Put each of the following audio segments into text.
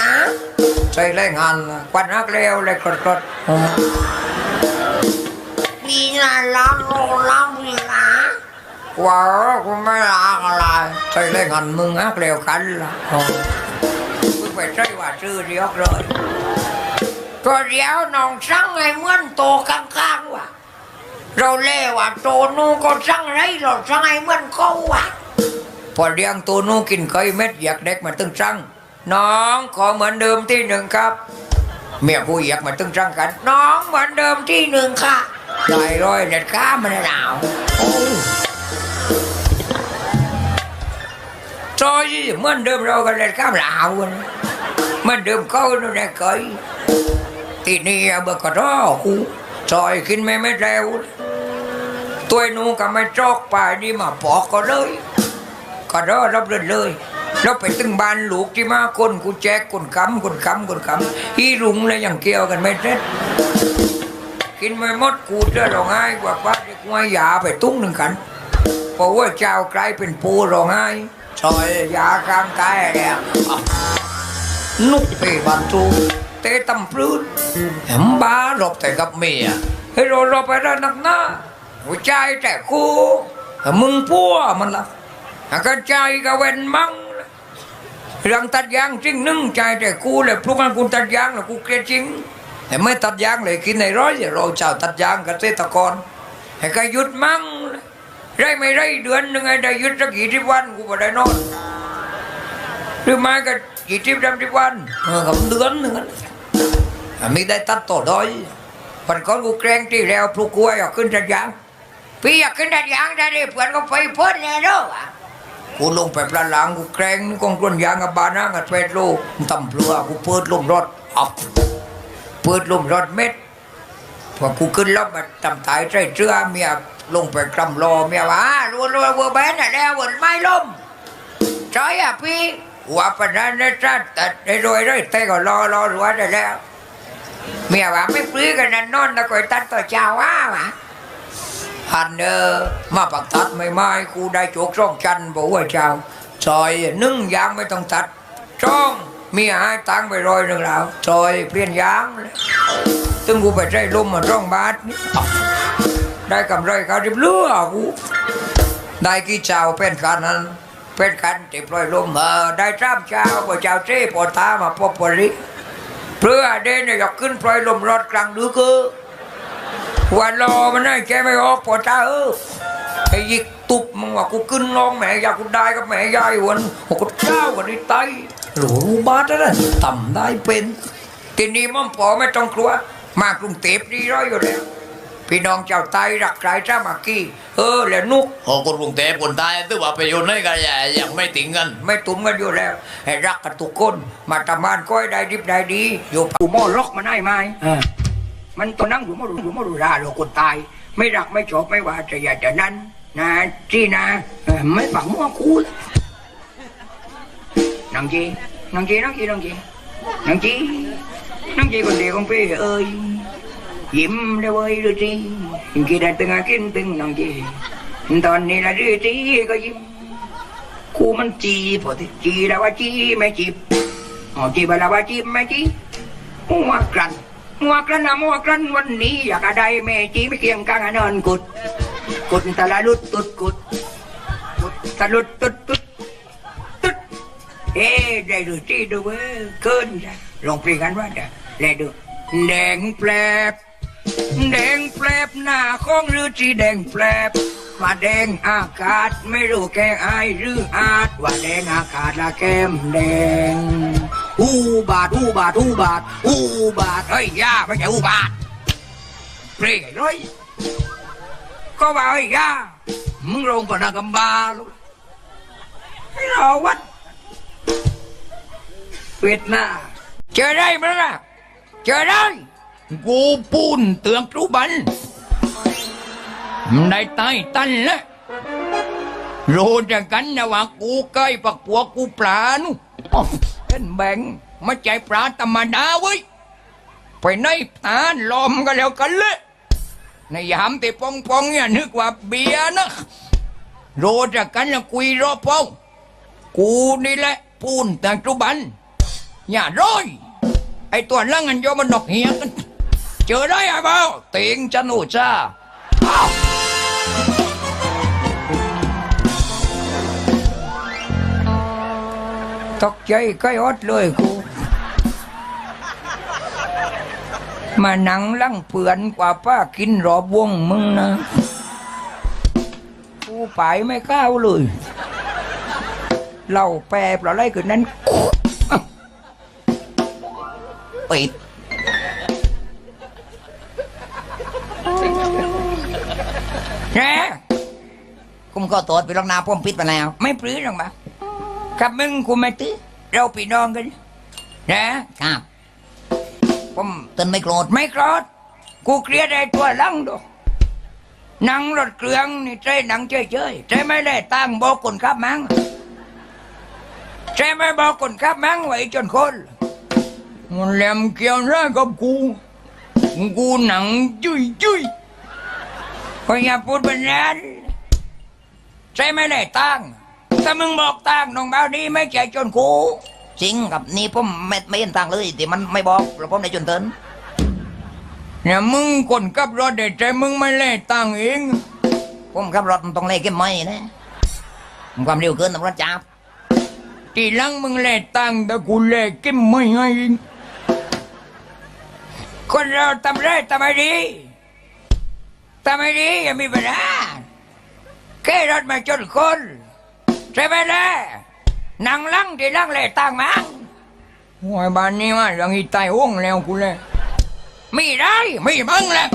นะใส่แรงงานควันนักเลวเลยกรดกรดปีนาล้างโลล้างปีนะว้าวกูไม่ล้างอะไรใส่แรงงานมึงนักเลวกันละมึงไปใช่ว่าชื่อเดียวเลยตัวเดียวน้องสั่งไอ้เหมือนโตข้างๆว่ะเราเล่ว่าโตนูก็สั่งไรเราสั่งไอ้เหมือนเขาว่ะพอเลี้ยงตัวนู้กินเคยเม็ดอยากเด็กมาตึงจัง น้องขอเหมือนเดิมที่หนึ่งครับ เมียกูอยากมาตึงจังกัน น้องเหมือนเดิมที่หนึ่งค่ะได้ร้อยเด็ดข้ามันหนาวโอ้ซอยเหมือนเดิมเรากันเด็ดข้ามหนาวนเหมือนเดิมเขานู่นแหละเคยที่นี่เบอร์กระรอกูซอยกินไม่ไม่เร็วตัวหนูก็ไม่จอกไปนี่มาปอกก็เลย ก็รอรับเรื่อยเลย เราไปตึงบ้านลูกที่มาคนกูแจกคนคำคนคำคนคำฮีรุงเลยอย่างเกี่ยวกันไม่เสร็จกินไม่หมดกูจะร้องไห้กว่าป้าเด็กว่ยาไปตุ้งหนึ่งกันเพราะว่าเจ้ากลายเป็นปูร้องไห้ซอยยาข้างกายแล้วนุกไปบันทูเตะตำพลื้นแหมบ้ารบแต่กับเมียให้เราเราไปได้นักหน้าหัวใจแต่กูมึงพัวมันละกระจกระเวนมั่ง เรื่องตัดยางจริงนึ่งใจแต่กูเลยพลุกนั้นกูตัดยางแล้วกูเกลียดจริง แต่ไม่ตัดยางเลยกินในร้อยเราเจ้าตัดยางเกษตรกรให้ก็หยุดมั่งไรไม่ไรเดือนหนึ่งไงได้หยุดสักกี่สิบวันกูก็ได้นอนหรือไม่ก็กี่สิบสามสิบวันเออกับเดือนหนึ่งอะมีได้ตัดต่อด้อยวันก่อนกูแกล้งที่แล้วพลุกกูอยากขึ้นตัดยางพี่อยากขึ้นดัดยางได้เลยเพื่อนก็ไปพิ่นแน่เด้อวะ กูลงไปปลาหลังกูแกรงกองกลนยางกับบานากับเปโลตำเปลือกูเปิดลมรถอับเปิดลมรถเม็ดพอกูขึ้นรถมาตำตายใส่เสื้อเมียลงไปกำรอเมียว่ารัวรัววัวแบนน่ะแล้ววนไม่ลมใช่อะพี่ว่าปนันนะจ๊ะแต่ได้รวยได้แต่ก็รอรอรัวได้แล้วเมียว่าไม่ปลื้กันนั่นนอนตะกอยตัดต่อเจ้าว่าวะ พันเออมาปักตัดไม่ไม้กูได้โจกช่องจันบอกว่าเจ้าซอยนึ่งยางไม่ต้องตัดช่องมีหายตังไปรอยหนึ่งแล้วซอยเปลี่ยนยางเลยตึงกูไปใช้ลมมาร่องบาทนี่ได้กำไรเขาริบเลือกูได้กี่เจ้าเป็นกันนั้นเป็นกันที่ปล่อยลมเออได้ทราบเจ้าพอเจ้าเจ้ปอตามาพบปริเพื่อเดนเนี่ยอยากขึ้นปล่อยลมรถกลางดึกเออ วันรอมันได้แกไม่ออกปวดตาเออไอ้ยิกตุบมึงว่ากูขึ้นน้องแม่อยากกูได้กับแม่ยายวันหกเจ้ากันนี่ไตหรูบาทนะต่ำได้เป็นทีนี้มั่มปอไม่ต้องกลัว มากรุงเทพนี่ร้อยอยู่แล้วพี่น้องเจ้าไตรักใครจ้ามากี้เออแล้วนุกโอ้คนกรุงเทพคนใต้ถือว่าไปอยู่ในกันอย่ายังไม่ติงกัน ไม่ตุ้มกันอยู่แล้วให้รักกันทุกคน มาทำงานก้อยได้ดิบได้ดี อยู่ปูหม้อล็อกมาได้ไหม มันตัวนั่งอยู่ม้อดูอยู่หม้อดูราเราคนตาย ไม่รักไม่ชอบไม่ว่าจะอยากจะนั้นนะจีนะไม่ฝังหัวคูลยนางจีนางจีนางจีนางจีนางจีนางจีคนเดียวของพี่เอ้ยยิ้มได้เว้ยดูจีกีได้ตึงอากินตึงนางจีตอนนี้ละดูจีก็ยิ้มกูมันจีพอที่จีแล้วว่าจีไม่จีอ๋อจีไปแล้วว่าจีไม่จีมัวกรัน มัวกรันนะมัวกรันวันนี้อยากได้แม่จีไม่เคียงกลางนอนกุด กุดตะละลุดตุดกุดกุดตะลุดตุดตุดตุดเอ๊ได้ดูจีดูเว้ยเกินจะลองเพลงกันว่าจ้ะแลดูแดงแปลบแดงแปลบหน้าของหรือจีแดงแปลบว่าแดงอากาศไม่รู้แกงอายหรืออาจว่าแดงอากาศละแก้มแดง อูบาทอูบาทอูบาทอูบาทเฮ้ยย่าไม่ใช่อูบาทเปรี้ยเลยก็ว่าเฮ้ยย่ามึงลงปนักกำบาลูกให้เราวัดเวียดนามเจอได้ไหมล่ะเจอได้กูปูนเตืองทุบันได้ใต้ตันละรู้จักกันนะว่ากูใกล้ปักปัวกูปลานุอ้าว เห็นแบงไม่ใจปลาธรรมดาเว้ยไปในตาลอมกันแล้วกันเลยในยามที่ปองปองๆเนี่ยนึกว่าเบียร์นะรู้จักกันนะคุยรอบปองกูนี่แหละปูนแต่งทุบันอย่าร้อยไอตัวลังอันโยมันดอกเหี้ยเจอได้ไอ้เบ้าเตียงจะหนูจ้า ตกใจก็อดเลยกูมาหนังลังเปือนกว่าป้ากินรอบวงมึงนะกูไปไม่ก้าวเลยเหล่าแปรปลาอะไรคืนนั้นปิดแนะผมก็ตรวจไปลองนาพ่มปิดไปแล้ว ไม่ปลื้มหรอกมา กับมึงกูไม่ตื้อเราพี่น้องกัน นะครับผมเตือนไม่โกรธไม่โกรธกูเกลียดไอ้ตัวลังดูหนังรถเครื่องนี่ใจหนังเฉยๆใจไม่ได้ตั้งบอกคนขับมั้งใจไม่บอกคนขับมั้งไว้จนคนมันแหลมเกี่ยวได้กับกูกูหนังจุยจุยพอย่าพูดเป็นนั้นใจไม่ได้ตั้ง ถ้ามึงบอกตั้งน้องเบานี้ไม่ใจจนกูจริงกับนี่ผมไม่ไม่เห็นต่างเลยแต่มันไม่บอกแล้วผมได้จนเตือนเนี่ยมึงคนขับรถเด็ดใจมึงไม่เล่ตังเองผมขับรถมันต้องเล่เก็บไม่นะความเร็วเกินตำรวจจับทีหลังมึงเล่ตังแต่กูเล่กิมไม่ให้เองคนเราทำได้ทำไมดีทำไมดีอย่ามีปัญหาแค่รถมาจนคน ใช่ไหมล่ะนั่งลังทีหลังเล่ตั้งมั้งโอ้ยบ้านนี้ว่าเรื่องอีตายอ้วงแล้วกูเลยมีได้ไมีบ้างแหละ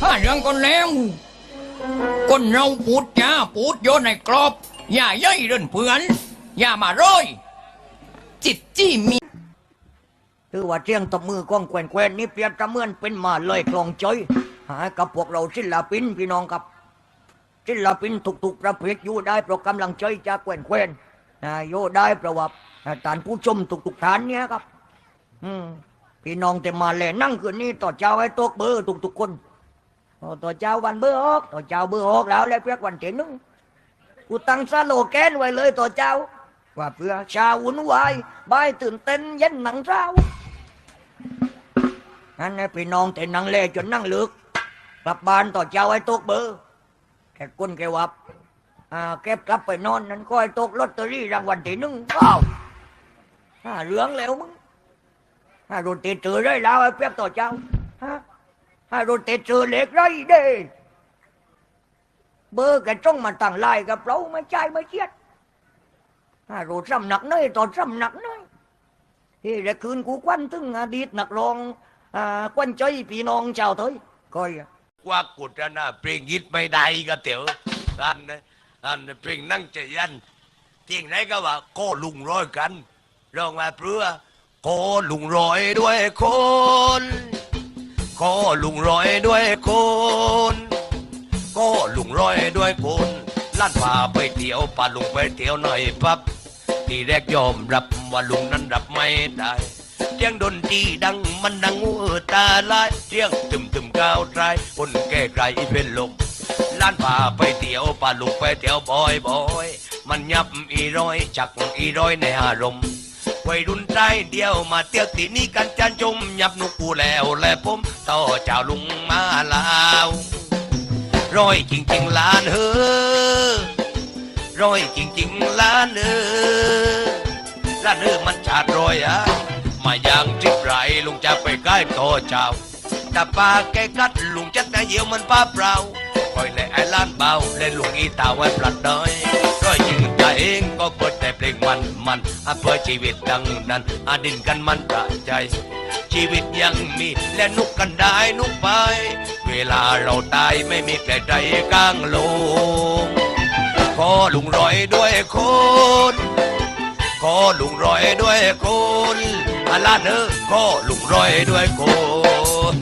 ถ้าเรื่องคนแล้วคนเราปูดยาปูดโยนในกรอบอย่าย่อยเรื่นเพื่อน อย่ามาร้อย จิตจี้มีถือว่าเจียงตบมือกล้องแควนๆนี่เปรียบเมือนเป็นมาเลยกลองจ้อยหากับพวกเราศิลปินพี่น้องครับ ศิลปินทุกๆประเภทอยู่ได้เพราะกำลังใจจากแควนๆอ่าอยู่ได้เพราะว่าท่านผู้ชมทุกๆท่านเนี่ยครับ อืมพี่น้องแต่มาแลนั่งคืนนี้ต่อเจ้าให้ตกเบอร์ทุกๆคนต่อเจ้าวันเบอร์ออกต่อเจ้าเบอร์ออกแล้วแล้วเพียกวันเที่ยงหนึงกูตั้งสโลแกนไว้เลยต่อเจ้า ว่าเพื่อชาววุ่นวายบายตื่นเต้นเย็นหนังเช้านั่นไงพี่น้องแต่นั่งเล่จนนั่งลึกกลับบ้านต่อเจ้าไอ้ตกเบอร์ แค่ก้นแกวับอ่าเก็บกลับไปนอนนั้นก็ไอ้ตกลอตเตอรี่รางวัลที่หนึ่งว้าห้าเหลืองแล้วมึงห้าโดนเตะเจอได้แล้วไอ้เปียกต่อเจ้าฮะห้าโดนเตะเจอเหล็กไรเด้เบอร์แกจ้องมาตั้งลายกับเราไม่ใจไม่เชียดห้าโดซ้ำหนักน้อยตอนซ้ำหนักน้อยที่ได้คืนกูควันถึงอดีตนักรองอ่าควันใจพี่น้องชาวเถยก้อยอะ กว่ากุดนะเพลงยิดไม่ได้ก็เตี๋ยวอันนะอันเพลงนั่งใจยันเที่ยงไหนก็ว่าโคลุงร้อยกันร้องมาเพื่อโคลุงร้อยด้วยคนโคลุงร้อยด้วยคนโคลุงร้อยด้วยคนลั่นพาไปเที่ยวป่าลุงไปเที่ยวหน่อยปั๊บที่แรกยอมรับว่าลุงนั้นรับไม่ได้ เสียงดนตรีดังมันดังหูตาลายเสียงตึมตึมก้าวใจคนแก่ไกลเป็นลมล้านป่าไปเที่ยวป่าลุกไปเที่ยวบอยบอยมันยับอีร้อยจักอีร้อยในอารมณ์วัยรุ่นใจเดียวมาเที่ยวตีนี้กันจันชมยับนุกูแล้วและผมต่อเจ้าลุงมาลาวร้อยจริงๆล้านเฮ้อร้อยจริงๆล้านเฮ้อล้านเออมันชาดรอยอะ มาอย่างจิบไรลุงจะไปใกล้โตเจ้าแต่ปาแกกัดลุงจัดนาเหี่ยวมันป้าเปล่าคอยเลยไอ้ล้านเบาเล่นลุงอีตาไว้ปลัดน้อยร้อยยิงใจเองก็เปิดแต่เพลงมันมันอะเพื่อชีวิตดังนั้นอาดินกันมันกะใจ ชีวิตยังมีและนุกกันได้นุกไป เวลาเราตายไม่มีใครใจกลางโลงขอลุงร้อยด้วยคนขอลุงร้อยด้วยคน อาลาเนอขอลุงร้อยด้วยคน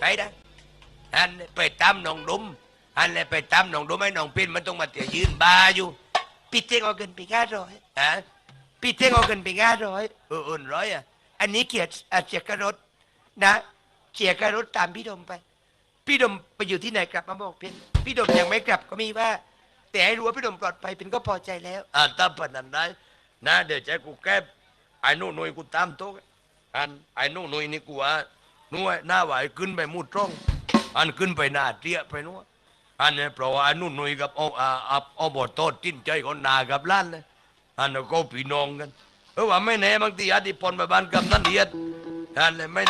ไปได้อันไปตามน้องดุมอันไปตามน้องดุมให้น้องปินมันต้องมาเตียยืนบาอยู่พี่เท่งเอาเงินไปห้าร้อยฮะพี่เท่งเอาเงินไปห้าร้อยเออเออร้อยอะอันนี้เกียรติอะเจียกระรถนะเจียกระรถตามพี่ดมไป พี่ดมไปอยู่ที่ไหนกลับมาบอกเพียนพี่ดมยังไม่กลับก็มีว่า แต่ให้รู้ว่าพี่ดมปลอดภัยเป็นก็พอใจแล้วอ่าตามปนนั้นได้ นะเดี๋ยวใจกูแก้ไอ้นู่นนุยกูตามโต๊ะอันไอ้นู่นนุยนี่กูว่านู่นหน้าไหวขึ้นไปมุดตรงอันขึ้นไปหน้าเตี้ยไปนู่นอันเนี่ยเพราะว่าไอ้นู่นนุยกับเอาอ่าอ่าเอาบทโทษจิ้นใจคนนากับล้านเลยอันก็พี่น้องกันเออว่าไม่แน่บางทีอดีพลไปบ้านกับนันเดียดอันเลยไม่แน่